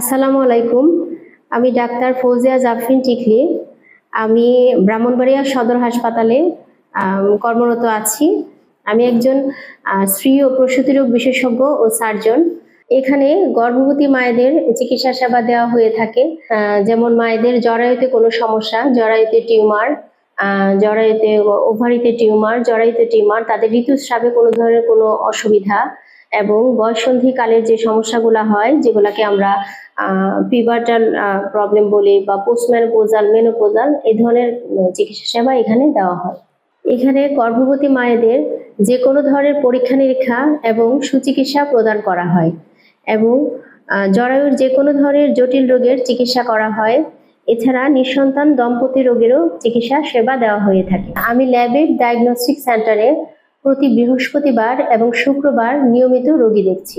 আসসালামু আলাইকুম। আমি ডাক্তার ফৌজিয়া জাফরিন টিকলি। আমি ব্রাহ্মণবাড়িয়া সদর হাসপাতালে কর্মরত আছি। আমি একজন স্ত্রী ও প্রসূতি রোগ বিশেষজ্ঞ ও সার্জন। এখানে গর্ভবতী মায়েদের চিকিৎসা সেবা দেওয়া হয়ে থাকে। যেমন মায়েদের জরায়ুতে কোনো সমস্যা, জরায়ুতে টিউমার জরায়ুতে ওভারিতে টিউমার, জরায়ুতে টিউমার, তাদের ঋতুস্রাবে কোনো ধরনের কোনো অসুবিধা এবং বয়সন্ধিকালের যে সমস্যাগুলো হয়, যেগুলোকে আমরা পিভার্টাল প্রবলেম বলি বা পোস্টম্যানোপোজাল, মেনোপোজাল এই ধরনের চিকিৎসা সেবা এখানে দেওয়া হয়। এখানে গর্ভবতী মায়েদের যে কোনো ধরনের পরীক্ষা নিরীক্ষা এবং সুচিকিৎসা প্রদান করা হয় এবং জরায়ুর যে কোনো ধরনের জটিল রোগের চিকিৎসা করা হয়। এছাড়া নিঃসন্তান দম্পতি রোগেরও চিকিৎসা সেবা দেওয়া হয়ে থাকে। আমি ল্যাবের ডায়াগনস্টিক সেন্টারে প্রতি বৃহস্পতিবার এবং শুক্রবার নিয়মিত রোগী দেখছি।